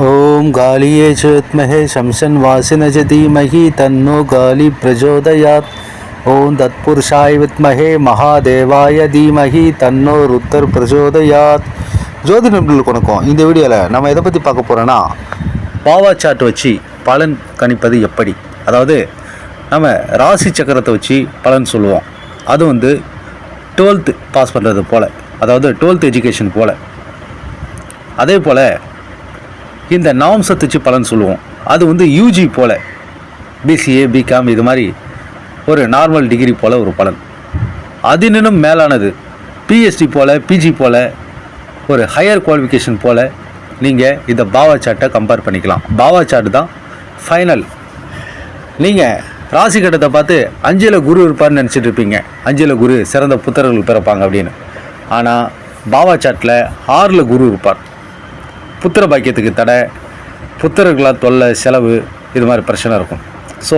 ஓம் காலியே ஜோத்மஹே சம்சன் வாசினஜ தீமஹி தன்னோ காலி பிரஜோதயாத் ஓம் தத்புருஷாய் வித்மஹே மகாதேவாய தீமஹி தன்னோ ருத்தர் பிரஜோதயாத் ஜோதி நண்பர்களுக்கு வணக்கம் இந்த வீடியோவில் நம்ம எதை பற்றி பார்க்க போகிறோன்னா பாவா சாட் வச்சு பலன் கணிப்பது எப்படி? அதாவது நம்ம ராசி சக்கரத்தை வச்சு பலன் சொல்லுவோம். அது வந்து டுவெல்த்து பாஸ் பண்ணுறது போல் அதாவது டுவெல்த் எஜுகேஷன் போல். அதே போல் இந்த நாம் சத்துச்சு பலன் சொல்லுவோம். அது வந்து யூஜி போல். பிசிஏ பிகாம் இது மாதிரி ஒரு நார்மல் டிகிரி போல் ஒரு பலன். அதனினும் மேலானது பிஎஸ்டி போல் பிஜி போல் ஒரு ஹையர் குவாலிஃபிகேஷன் போல் நீங்கள் இந்த பாவா சார்ட்டை கம்பேர் பண்ணிக்கலாம். பாவா சார்ட் தான் ஃபைனல் நீங்கள் ராசி கட்டத்தை பார்த்து அஞ்சில் குரு இருப்பார்னு நினச்சிட்டு இருப்பீங்க. அஞ்சில் குரு சிறந்த புத்தர்கள் பிறப்பாங்க அப்படின்னு. ஆனால் பாவா சாட்டில் ஆறில் குரு இருப்பார். புத்திர பாக்கியத்துக்கு தடை புத்திரர்களாக தொல்லை செலவு இது மாதிரி பிரச்சனை இருக்கும். ஸோ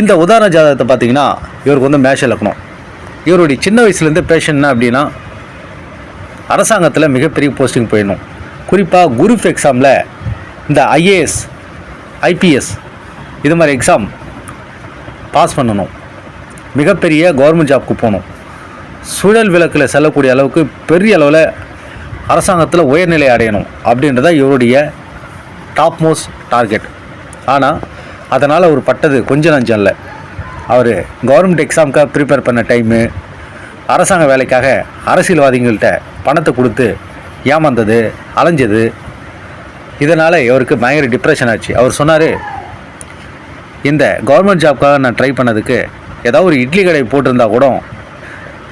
இந்த உதாரண ஜாதகத்தை பார்த்தீங்கன்னா இவருக்கு வந்து மேஷ இலக்கணம் இவருடைய சின்ன வயசுலேருந்து பேஷன் என்ன அப்படின்னா அரசாங்கத்தில் மிகப்பெரிய போஸ்டிங் போயிடணும். குறிப்பாக குரூப் எக்ஸாமில் இந்த ஐஏஎஸ் ஐபிஎஸ் இது மாதிரி எக்ஸாம் பாஸ் பண்ணணும். மிகப்பெரிய கவர்மெண்ட் ஜாப்க்கு போகணும். சுழல் விளக்கில் செல்லக்கூடிய அளவுக்கு பெரிய அளவில் அரசாங்கத்தில் உயர்நிலை அடையணும் அப்படின்றத இவருடைய டாப் மோஸ்ட் டார்கெட் ஆனால் அதனால் அவர் பட்டது கொஞ்சம் நஞ்சம் இல்லை. அவர் கவர்மெண்ட் எக்ஸாமுக்காக ப்ரிப்பேர் பண்ண டைமு அரசாங்க வேலைக்காக அரசியல்வாதிகள்கிட்ட பணத்தை கொடுத்து ஏமாந்தது அலைஞ்சது. இதனால் இவருக்கு பயங்கர டிப்ரெஷன் ஆச்சு. அவர் சொன்னார் இந்த கவர்மெண்ட் ஜாப்க்காக நான் ட்ரை பண்ணதுக்கு ஏதாவது ஒரு இட்லி கடை போட்டிருந்தா கூட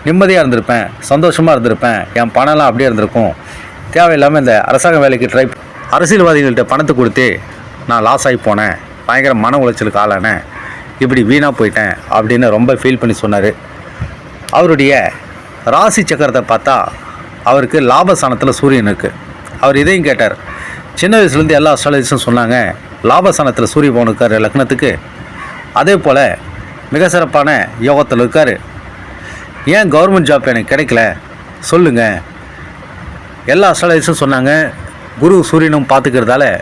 நிம்மதியாக இருந்திருப்பேன் சந்தோஷமாக இருந்திருப்பேன். என் பணம்லாம் அப்படியே இருந்திருக்கும். தேவையில்லாமல் இந்த அரசாங்க வேலைக்கு ட்ரை அரசியல்வாதிகள்கிட்ட பணத்தை கொடுத்து நான் லாஸ் ஆகி போனேன். பயங்கர மன உளைச்சலுக்கு ஆளானேன். இப்படி வீணாக போயிட்டேன் அப்படின்னு ரொம்ப ஃபீல் பண்ணி சொன்னார். அவருடைய ராசி சக்கரத்தை பார்த்தா அவருக்கு லாபஸ்தானத்தில் சூரியன் இருக்குது அவர் இதையும் கேட்டார். சின்ன வயசுலேருந்து எல்லா அஸ்ட்ராலஜிஸும் சொன்னாங்க லாபஸ்தானத்தில் சூரிய பவன் இருக்கார் லக்னத்துக்கு. அதே போல் மிக சிறப்பான யோகத்தில் இருக்கார். ஏன் கவர்மெண்ட் ஜாப் எனக்கு கிடைக்கல? சொல்லுங்கள் எல்லா அஸ்ட்ராலஜிஸும் சொன்னாங்க குரு சூரியனும் பார்த்துக்கிறதால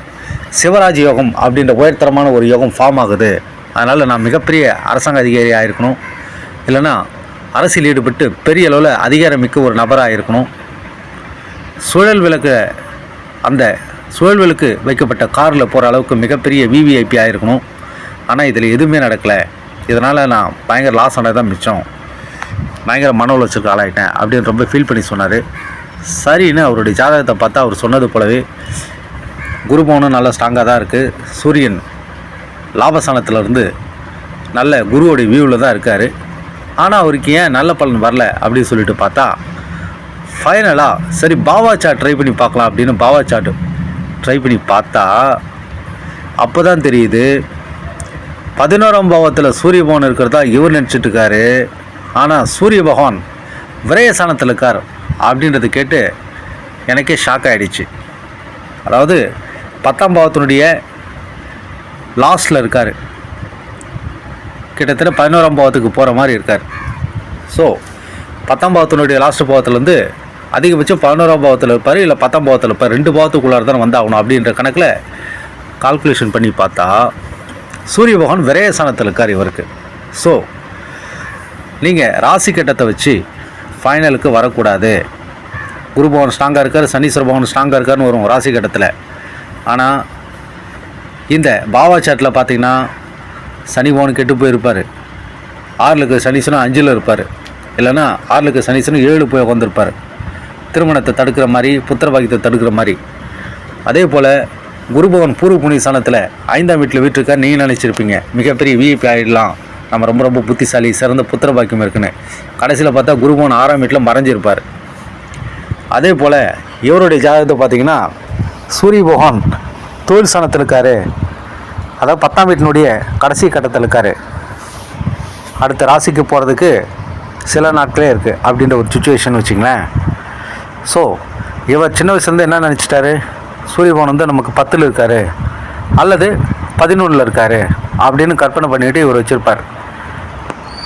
சிவராஜ் யோகம் அப்படின்ற உயர்தரமான ஒரு யோகம் ஃபார்ம் ஆகுது. அதனால் நான் மிகப்பெரிய அரசாங்க அதிகாரியாக இருக்கணும். இல்லைன்னா அரசியல் ஈடுபட்டு பெரிய அளவில் அதிகாரமிக்க ஒரு நபராக இருக்கணும். சுழல் விளக்கு அந்த சுழல் விளக்கு வைக்கப்பட்ட காரில் போகிற அளவுக்கு மிகப்பெரிய விவிஐபி இருக்கணும். ஆனால் இதில் எதுவுமே நடக்கலை. இதனால் நான் பயங்கர லாஸ் ஆனது தான் மிச்சம். பயங்கர மன உளைச்சலுக்கு ஆளாயிட்டேன் அப்படின்னு ரொம்ப ஃபீல் பண்ணி சொன்னார். சரின்னு அவருடைய ஜாதகத்தை பார்த்தா அவர் சொன்னது போலவே குருபவனும் நல்லா ஸ்ட்ராங்காக தான் இருக்குது சூரியன் லாபஸ்தானத்துல இருந்து நல்ல குருவோடைய வியூவில் தான் இருக்கார். ஆனால் அவருக்கு ஏன் நல்ல பலன் வரல அப்படின்னு சொல்லிட்டு பார்த்தா ஃபைனலாக சரி பாவா சாட் ட்ரை பண்ணி பார்க்கலாம் அப்படின்னு பாவா சாட் ட்ரை பண்ணி பார்த்தா அப்போ தான் தெரியுது பதினோராம் பாவத்தில் சூரிய பவன் இருக்கிறதா இவர் நினச்சிட்டு இருக்காரு. ஆனால் சூரிய பகவான் விரயசானத்தில் இருக்கார் அப்படின்றத கேட்டு எனக்கே ஷாக் ஆகிடுச்சு அதாவது பத்தாம் பாவத்தினுடைய லாஸ்டில் இருக்கார். கிட்டத்தட்ட பதினோராம் பாவத்துக்கு போகிற மாதிரி இருக்கார். ஸோ பத்தாம் பாவத்தினுடைய லாஸ்ட் பாவத்துலேருந்து அதிகபட்சம் பதினோராம் பாவத்தில் இருப்பார் இல்லை பத்தாம் பாவத்தில் இருப்பார். ரெண்டு பாவத்துக்குள்ளார தான் வந்தாகணும் அப்படின்ற கணக்கில் கால்குலேஷன் பண்ணி பார்த்தா சூரிய பகவான் விரயசானத்தில் இருக்கார் இவருக்கு. ஸோ நீங்கள் ராசி கட்டத்தை வச்சு ஃபைனலுக்கு வரக்கூடாது. குரு பகவான் ஸ்ட்ராங்காக இருக்கார் சனீஸ்வர பகவான் ஸ்ட்ராங்காக இருக்காருன்னு வரும் ராசி கட்டத்தில். ஆனால் இந்த பாவா சாட்டில் பார்த்தீங்கன்னா சனி பவன் கெட்டு போயிருப்பார். ஆறுலுக்கு சனீஸ்வரன் அஞ்சில் இருப்பார். இல்லைன்னா ஆறுலுக்கு சனீஸ்வரன் ஏழு போய் உட்காந்துருப்பார் திருமணத்தை தடுக்கிற மாதிரி புத்திரபாகியத்தை தடுக்கிற மாதிரி. அதே போல் குருபவன் பூர்வ புண்ணிய ஸ்தானத்தில் ஐந்தாம் வீட்டில் வீட்டிருக்கார் நீங்கள் நினச்சிருப்பீங்க. மிகப்பெரிய விஐபி ஆகிடலாம் நம்ம ரொம்ப ரொம்ப புத்திசாலி சிறந்த புத்திர பாக்கியம் இருக்குன்னு. கடைசியில் பார்த்தா குருபவன் ஆறாம் வீட்டில் மறைஞ்சிருப்பார். அதே போல் இவருடைய ஜாதகத்தை பார்த்தீங்கன்னா சூரிய பகவான் தொழில் சனத்தில் இருக்கார். அதாவது பத்தாம் வீட்டினுடைய கடைசி கட்டத்தில் இருக்கார். அடுத்த ராசிக்கு போகிறதுக்கு சில நாட்களே இருக்குது அப்படின்ற ஒரு சுச்சுவேஷன் வச்சுங்களேன் ஸோ இவர் சின்ன வயசுலேருந்து என்ன நினச்சிட்டாரு? சூரியபவன் வந்து நமக்கு பத்தில் இருக்கார். அல்லது பதினொன்றில் இருக்கார் அப்படின்னு கற்பனை பண்ணிக்கிட்டு இவர் வச்சுருப்பார்.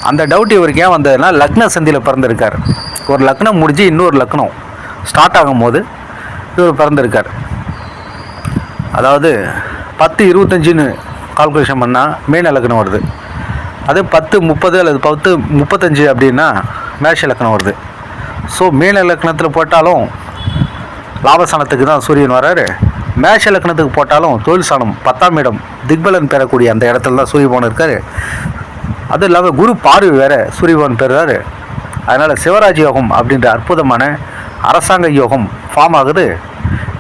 அந்த டவுட் இவருக்கு ஏன் வந்ததுன்னா லக்ன சந்தியில் பிறந்திருக்கார். ஒரு லக்னம் முடிஞ்சு இன்னொரு லக்னம் ஸ்டார்ட் ஆகும்போது இவர் பிறந்திருக்கார். அதாவது பத்து இருபத்தஞ்சின்னு கால்குலேஷன் பண்ணால் மீன லக்னம் வருது. அதே பத்து முப்பது அல்லது பத்து முப்பத்தஞ்சு அப்படின்னா மேஷ இலக்கணம் வருது. ஸோ மீன இலக்கணத்தில் போட்டாலும் லாபஸ்தானத்துக்கு தான் சூரியன் வராரு. மேஷ இலக்கணத்துக்கு போட்டாலும் தொழில் சாணம் பத்தாம் இடம். திக்பலன் பெறக்கூடிய அந்த இடத்துல தான் சூரியபவன் இருக்கார். இருக்காரு அதுவும் இல்லாமல் குரு பார்வை வேற சூரியபவன் பெறுறாரு. அதனால் சிவராஜ் யோகம் அப்படின்ற அற்புதமான அரசாங்க யோகம் ஃபார்ம் ஆகுது.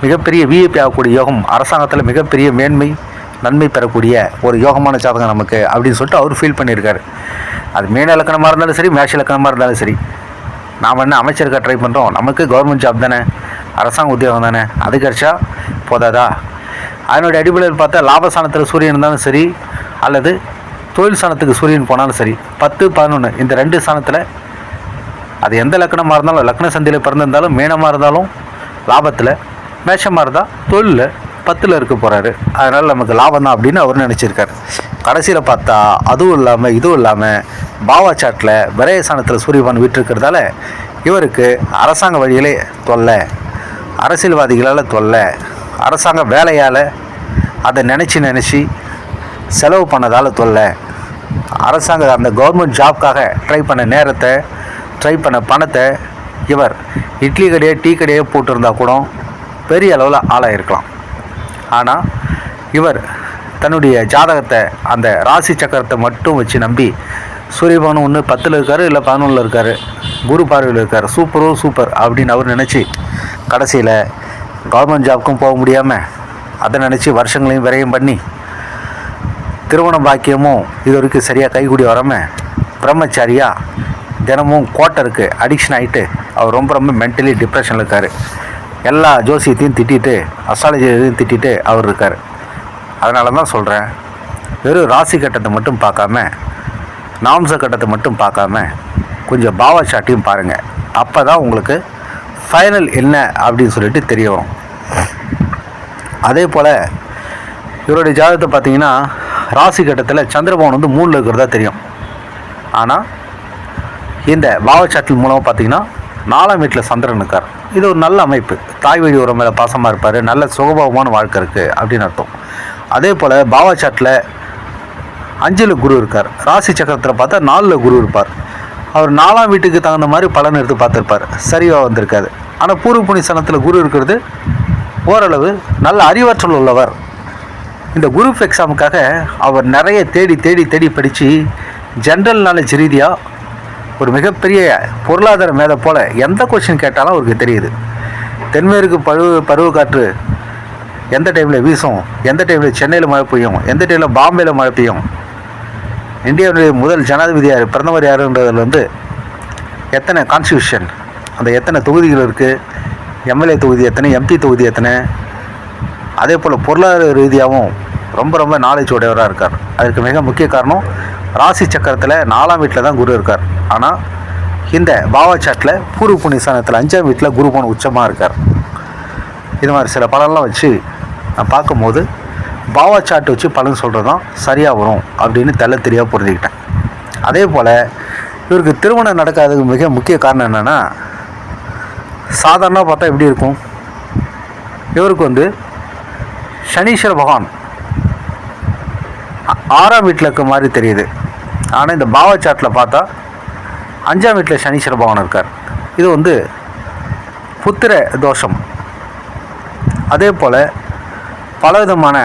மிகப்பெரிய விஐபி ஆகக்கூடிய யோகம் அரசாங்கத்தில் மிகப்பெரிய மேன்மை நன்மை பெறக்கூடிய ஒரு யோகமான ஜாதகம் நமக்கு அப்படின்னு சொல்லிட்டு அவர் ஃபீல் பண்ணியிருக்காரு. அது மீன இலக்கணமாக இருந்தாலும் சரி மேஷ இலக்கணமாக இருந்தாலும் சரி. நாம் என்ன அமைச்சருக்காக ட்ரை பண்ணுறோம் நமக்கு கவர்மெண்ட் ஜாப் தானே அரசாங்க உத்தியோகம் தானே. அது கிடச்சா போதாதா? அதனுடைய அடிப்படையில் பார்த்தா லாபஸ்தானத்தில் சூரியன் இருந்தாலும் சரி அல்லது தொழில் ஸ்தானத்துக்கு சூரியன் போனாலும் சரி பத்து பதினொன்று இந்த ரெண்டு ஸ்தானத்தில் அது எந்த லக்கணமாக இருந்தாலும் லக்ன சந்தியில் பிறந்திருந்தாலும் மீனமாக இருந்தாலும் லாபத்தில் மேஷமாக இருந்தால் தொழிலில் பத்தில் இருக்க போகிறாரு அதனால் நமக்கு லாபம் தான் அப்படின்னு அவர் நினச்சிருக்காரு. கடைசியில் பார்த்தா அதுவும் இல்லாமல் இதுவும் இல்லாமல் பாவா சாட்டில் விரயசானத்தில் சூரியபான் விட்டுருக்கிறதால இவருக்கு அரசாங்க வழியிலே தொல்லை அரசியல்வாதிகளால் தொல்லை அரசாங்க வேலையால் அதை நினச்சி நினச்சி செலவு பண்ணதால் தொல்லை. அரசாங்க அந்த கவர்மெண்ட் ஜாப்காக ட்ரை பண்ண நேரத்தை ட்ரை பண்ண பணத்தை இவர் இட்லி கடையே டீ கடையே போட்டிருந்தா கூட பெரிய அளவில் ஆளாயிருக்கலாம். ஆனால் இவர் தன்னுடைய ஜாதகத்தை அந்த ராசி சக்கரத்தை மட்டும் வச்சு நம்பி சூரியபவன் ஒன்று பத்தில் இருக்கார் இல்லை பதினொன்றில் இருக்கார் குரு பார்வையில் இருக்கார் சூப்பரோ சூப்பர் அப்படின்னு அவர் நினச்சி கடைசியில் கவர்மெண்ட் ஜாப்க்கும் போக முடியாமல் அதை நினச்சி வருஷங்களையும் விரயம் பண்ணி திருமண பாக்கியமும் இது வரைக்கும் சரியாக கைகூடி வராமல் பிரம்மச்சாரியாக தினமும் கோட்டருக்கு அடிக்ஷன் ஆகிட்டு அவர் ரொம்ப ரொம்ப மென்டலி டிப்ரெஷனில் இருக்கார். எல்லா ஜோசியத்தையும் திட்டிட்டு அஸ்ட்ராலஜியையும் திட்டிட்டு அவர் இருக்கார். அதனால தான் சொல்கிறேன் வெறும் ராசி கட்டத்தை மட்டும் பார்க்காம நாம்ச கட்டத்தை மட்டும் பார்க்காம கொஞ்சம் பாவ சாட்டையும் பாருங்கள் அப்போ தான் உங்களுக்கு ஃபைனல் என்ன அப்படின்னு சொல்லிட்டு தெரிய வரும். அதே போல் இவருடைய ஜாதகத்தை பார்த்தீங்கன்னா ராசி கட்டத்தில் சந்திரபவன் வந்து மூணில் இருக்கிறதா தெரியும். ஆனால் இந்த பாவச்சாட்டில் மூலமாக பார்த்தீங்கன்னா நாலாம் வீட்டில் சந்திரன் இருக்கார். இது ஒரு நல்ல அமைப்பு. தாய் வழி உரம் மேலே பாசமாக இருப்பார். நல்ல சுகபோகமான வாழ்க்கை இருக்குது அப்படின்னு அர்த்தம். அதே போல் பாவச்சாட்டில் அஞ்சில் குரு இருக்கார். ராசி சக்கரத்தில் பார்த்தா நாலில் குரு இருப்பார். அவர் நாலாம் வீட்டுக்கு தகுந்த மாதிரி பலன் எடுத்து பார்த்துருப்பார். சரியாக வந்திருக்காது ஆனால் பூர்வ புனிசனத்தில் குரு இருக்கிறது ஓரளவு நல்ல அறிவாற்றல் உள்ளவர். இந்த குரூப் எக்ஸாமுக்காக அவர் நிறைய தேடி தேடி தேடி படித்து ஜென்ரல் நாலேஜ் ரீதியாக ஒரு மிகப்பெரிய பொருளாதார மேதை போல் எந்த கொஷின் கேட்டாலும் அவருக்கு தெரியுது. தென்மேற்கு பருவ பருவக்காற்று எந்த டைமில் வீசும் எந்த டைமில் சென்னையில் மழை பெய்யும் எந்த டைமில் பாம்பேயில் மழை பெய்யும் இந்தியாவுடைய முதல் ஜனாதிபதி யார்? பிரதமர் யாருன்றதில் வந்து எத்தனை கான்ஸ்டியூஷன் அந்த எத்தனை தொகுதிகள் இருக்குது எம்எல்ஏ தொகுதி எத்தனை? எம்பி தொகுதி எத்தனை? அதே போல் பொருளாதார ரீதியாகவும் ரொம்ப ரொம்ப நாலேஜ் உடையவராக இருக்கார். அதுக்கு மிக முக்கிய காரணம் ராசி சக்கரத்தில் நாலாம் வீட்டில் தான் குரு இருக்கார். ஆனால் இந்த பாவா சாட்டில் பூர்வ புண்ணியஸ்தானத்தில் அஞ்சாம் வீட்டில் குரு போன உச்சமாக இருக்கார். இது மாதிரி சில பலன்லாம் வச்சு நான் பார்க்கும்போது பாவா சாட் வச்சு பலன் சொல்கிறது தான் சரியாக வரும் அப்படின்னு தெள்ள தெரியாக புரிஞ்சுக்கிட்டேன். அதே போல் இவருக்கு திருமணம் நடக்காததுக்கு மிக முக்கிய காரணம் என்னென்னா சாதாரணமாக பார்த்தா எப்படி இருக்கும்? இவருக்கு வந்து சனீஸ்வர பகவான் ஆறாம் வீட்டில் இருக்க மாதிரி தெரியுது. ஆனால் இந்த பாவா சாட்டில் பார்த்தா அஞ்சாம் வீட்டில் சனீஸ்வர பகவான் இருக்கார். இது வந்து புத்திர தோஷம். அதே போல் பலவிதமான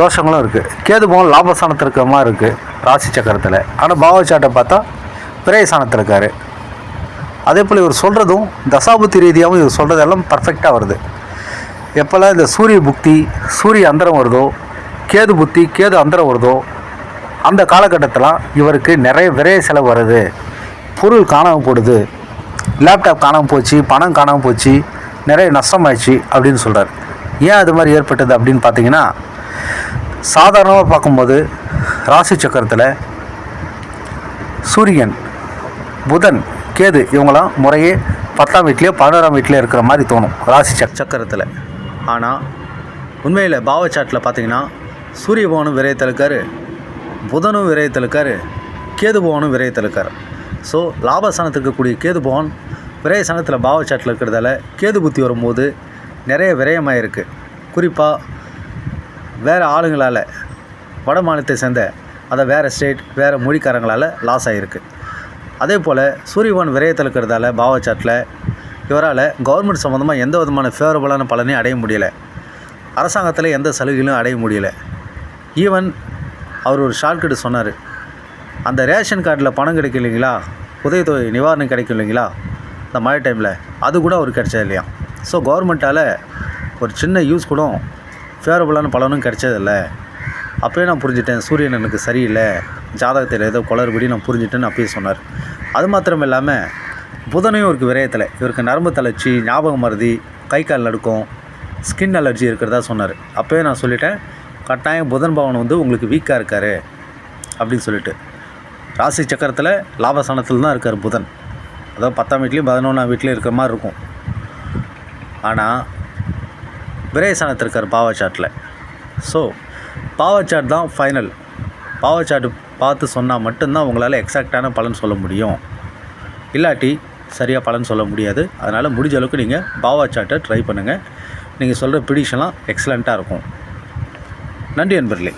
தோஷங்களும் இருக்குது கேது பகவான் லாபஸ்தானத்தில் இருக்கிற மாதிரி இருக்குது ராசி சக்கரத்தில். ஆனால் பாவச்சாட்டை பார்த்தா விரயஸ்தானத்தில் இருக்கார். அதே போல் இவர் சொல்கிறதும் தசாபுத்தி ரீதியாகவும் இவர் சொல்கிறதெல்லாம் பர்ஃபெக்டாக வருது. எப்போல்லாம் இந்த சூரிய புக்தி சூரிய அந்தரம் வருதோ கேது புத்தி கேது அந்தரம் வருதோ அந்த காலகட்டத்தில் இவருக்கு நிறைய விரைய செலவு வருது. பொருள் காணாமல் போடுது. லேப்டாப் காணாமல் போச்சு பணம் காணாமல் போச்சு நிறைய நஷ்டமாயிடுச்சு அப்படின்னு சொல்கிறார் ஏன் அது மாதிரி ஏற்பட்டது அப்படின்னு பார்த்தீங்கன்னா சாதாரணமாக பார்க்கும்போது ராசி சக்கரத்தில் சூரியன் புதன் கேது இவங்களாம் முறையே பத்தாம் வீட்லேயோ பதினோராம் வீட்லேயோ இருக்கிற மாதிரி தோணும் ராசி சக் சக்கரத்தில். ஆனால் உண்மையில் பாவச்சாட்டில் பார்த்தீங்கன்னா சூரிய பவனும் விரயத்தில் இருக்கார் புதனும் விரயத்தில் இருக்கார் கேது பவனும் விரயத்தில் இருக்கார். ஸோ லாபஸ்தானத்துக்கு இருக்கக்கூடிய கேது பவன் சனத்தில் பாவச்சாட்டில் இருக்கிறதால கேது புத்தி வரும்போது நிறைய விரயமாக இருக்குது குறிப்பாக வேறு ஆளுங்களால் வட மாநிலத்தை சேர்ந்த அதை வேறு ஸ்டேட் வேறு மொழிக்காரங்களால் லாஸ் ஆகிருக்கு அதே போல் சூரியவான் விரயத்தில் இருக்கிறதால பாவச்சாட்டில் இவரால் கவர்மெண்ட் சம்மந்தமாக எந்த விதமான ஃபேவரபுளான பலனையும் அடைய முடியலை. அரசாங்கத்தில் எந்த சலுகைகளும் அடைய முடியல. ஈவன் அவர் ஒரு ஷார்ட்கட் சொன்னார். அந்த ரேஷன் கார்டில் பணம் கிடைக்கும் இல்லைங்களா? உதவித்தொகை நிவாரணம் கிடைக்கும் இல்லைங்களா? இந்த மழை டைமில் அது கூட அவருக்கு கிடைச்சது இல்லையா? ஸோ கவர்மெண்ட்டால் ஒரு சின்ன யூஸ் கூட ஃபேவரபுளான பலனும் கிடைச்சதில்ல. அப்போயே நான் புரிஞ்சுட்டேன் சூரியன் எனக்கு சரியில்லை. ஜாதகத்தில் ஏதோ குளறுபடி நான் புரிஞ்சுட்டேன்னு அப்பயே சொன்னார். அது மாத்திரம் இல்லாமல் புதனையும் இவருக்கு விரயத்தில் இவருக்கு நரம்பு தளர்ச்சி ஞாபகம் மருதி கை கால் நடுக்கும் ஸ்கின் அலர்ஜி இருக்கிறதா சொன்னார். அப்போயே நான் சொல்லிட்டேன் கட்டாயம் புதன் பவன் வந்து உங்களுக்கு வீக்காக இருக்கார் அப்படின்னு சொல்லிட்டு. ராசி சக்கரத்தில் லாபஸ்தானத்தில் தான் இருக்கார் புதன். அதாவது பத்தாம் வீட்லேயும் பதினொன்றாம் வீட்லேயும் இருக்கிற மாதிரி இருக்கும். ஆனால் விரயஸ்தானத்தில் இருக்கார் பாவச்சாட்டில் ஸோ பாவச்சாட் தான் ஃபைனல் பாவச்சாட்டு பார்த்து சொன்னால் மட்டும்தான் உங்களால் எக்ஸாக்டான பலன் சொல்ல முடியும். இல்லாட்டி சரியாக பலன் சொல்ல முடியாது. அதனால் முடிஞ்ச அளவுக்கு நீங்கள் பாவச்சாட்டை ட்ரை பண்ணுங்கள் நீங்கள் சொல்கிற ப்ரிடிஷன்லாம் எக்ஸலண்ட்டாக இருக்கும். நன்றி நண்பர்களே